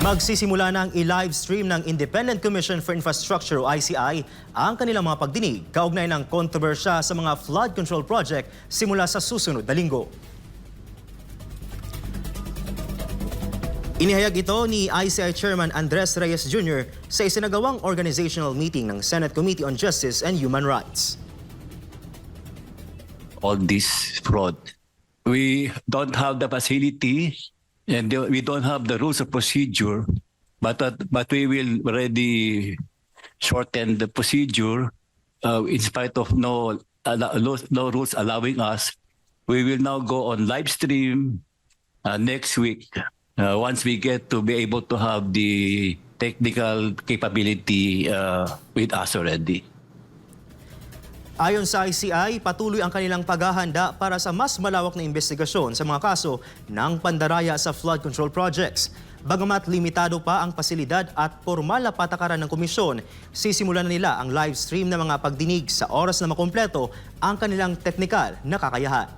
Magsisimula na ang i-live stream ng Independent Commission for Infrastructure o ICI ang kanilang mga pagdinig kaugnay ng kontrobersya sa mga flood control project simula sa susunod na linggo. Inihayag ito ni ICI Chairman Andres Reyes Jr. sa isinagawang organizational meeting ng Senate Committee on Justice and Human Rights. all this fraud. We don't have the facility and we don't have the rules of procedure, but that- but we will already shorten the procedure uh, in spite of allo- no no rules allowing us. We will now go on live stream uh, next week uh, once we get to be able to have the technical capability uh, with us already. Ayon sa ICI, patuloy ang kanilang paghahanda para sa mas malawak na investigasyon sa mga kaso ng pandaraya sa flood control projects. Bagamat limitado pa ang pasilidad at formal na patakaran ng komisyon, sisimulan na nila ang live stream ng mga pagdinig sa oras na makumpleto ang kanilang teknikal na kakayahan.